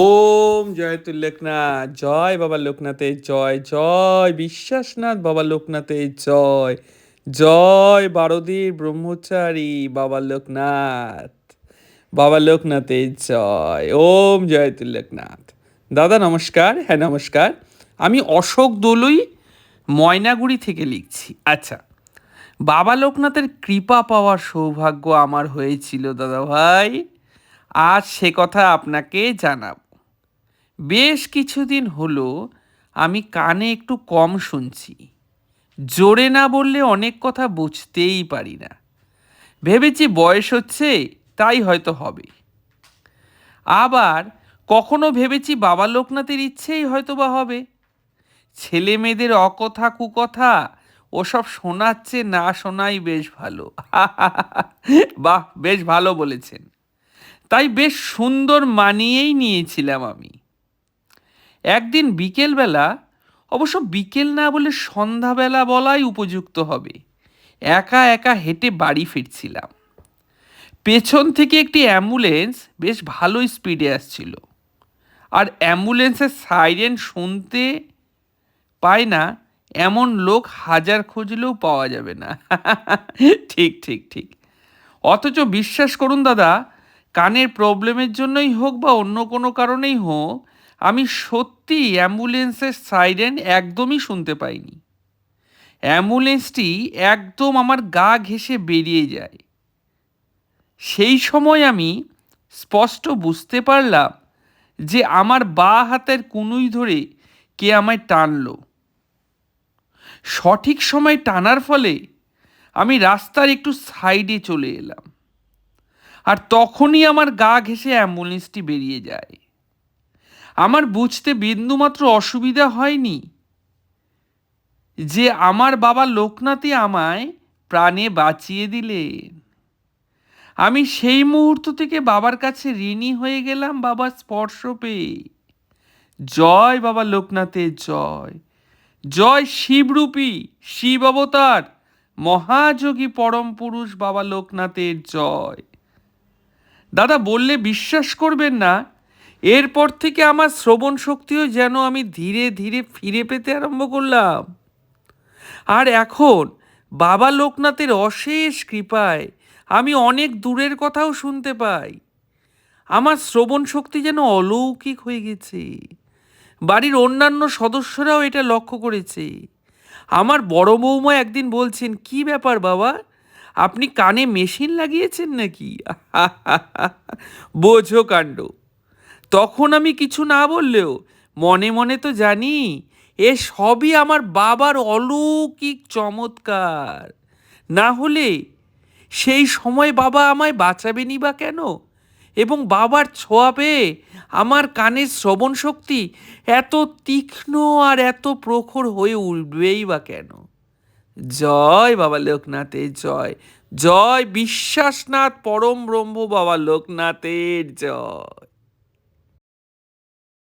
ওম জয়তুল লোকনাথ জয় বাবা লোকনাথের জয় জয় বিশ্বাসনাথ বাবা লোকনাথের জয় জয় বারদীর ব্রহ্মচারী বাবা লোকনাথ, বাবা লোকনাথের জয়, ওম জয়তুল লোকনাথ দাদা নমস্কার হ্যাঁ নমস্কার। আমি অশোক দলুই ময়নাগুড়ি থেকে লিখছি। আচ্ছা বাবা লোকনাথের কৃপা পাওয়ার সৌভাগ্য আমার হয়েছিল দাদা ভাই। আজ সে কথা আপনাকে জানাব। বেশ কিছুদিন হলো, আমি কানে একটু কম শুনছি। জোরে না বললে অনেক কথা বুঝতেই পারি না। ভেবেছি বয়স হচ্ছে, তাই হয়তো হবে। আবার কখনো ভেবেছি বাবা লোকনাথের ইচ্ছেই হয়তো বা হবে। ছেলে মেয়েদের অকথা কুকথা, ওসব শোনাচ্ছে না শোনাই বেশ ভালো। বাহ, বেশ ভালো বলেছেন। তাই বেশ সুন্দর মানিয়েই নিয়েছিলাম আমি। একদিন বিকেলবেলা, অবশ্য বিকেল না বলে সন্ধ্যাবেলা বলাই উপযুক্ত হবে, একা একা হেঁটে বাড়ি ফিরছিলাম। পেছন থেকে একটি অ্যাম্বুলেন্স বেশ ভালো স্পিডে আসছিল। আর অ্যাম্বুলেন্সের সাইরেন শুনতে পায় না, এমন লোক হাজার খুঁজলেও পাওয়া যাবে না। ঠিক ঠিক ঠিক। অথচ বিশ্বাস করুন দাদা কানের প্রবলেমের জন্যই হোক বা অন্য কোনো কারণেই হোক, আমি সত্যি অ্যাম্বুলেন্সের সাইরেন একদমই শুনতে পাইনি। অ্যাম্বুলেন্সটি একদম আমার গা ঘেঁষে বেরিয়ে যায়। সেই সময় আমি স্পষ্ট বুঝতে পারলাম যে আমার বা হাতের কুনুই ধরে কে আমায় টানল। সঠিক সময় টানার ফলে আমি রাস্তার একটু সাইডে চলে এলাম। আর তখনই আমার গা ঘেঁষে অ্যাম্বুলেন্সটি বেরিয়ে যায়। আমার বুঝতে বিন্দুমাত্র অসুবিধা হয়নি যে আমার বাবা লোকনাথই আমায় প্রাণে বাঁচিয়ে দিলেন। আমি সেই মুহূর্ত থেকে বাবার কাছে ঋণী হয়ে গেলাম বাবার স্পর্শ পেয়ে। জয় বাবা লোকনাথের জয়। জয় শিবরূপী, শিব অবতার, মহাযোগী পরম পুরুষ বাবা লোকনাথের জয়। দাদা, বললে বিশ্বাস করবেন না, এরপর থেকে আমার শ্রবণ শক্তিও যেন আমি ধীরে ধীরে ফিরে পেতে আরম্ভ করলাম। আর এখন বাবা লোকনাথের অশেষ কৃপায় আমি অনেক দূরের কথাও শুনতে পাই। আমার শ্রবণ শক্তি যেন অলৌকিক হয়ে গেছে। বাড়ির অন্যান্য সদস্যরাও এটা লক্ষ্য করেছে। আমার বড় বৌমা একদিন বলছেন, কি ব্যাপার বাবা? আপনি কানে মেশিন লাগিয়েছেন নাকি? বোঝো কাণ্ড। তখন আমি কিছু না বললেও মনে মনে তো জানি, এ সবই আমার বাবার অলৌকিক চমৎকার। না হলে সেই সময় বাবা আমায় বাঁচাবেনি বা কেন? এবং বাবার ছোঁয়া পেয়ে আমার কানের শ্রবণ শক্তি এত তীক্ষ্ণ আর এত প্রখর হয়ে উঠবেই বা কেন? জয় বাবা লোকনাথের জয়। জয় বিশ্বাসনাথ পরম ব্রহ্ম বাবা লোকনাথের জয়।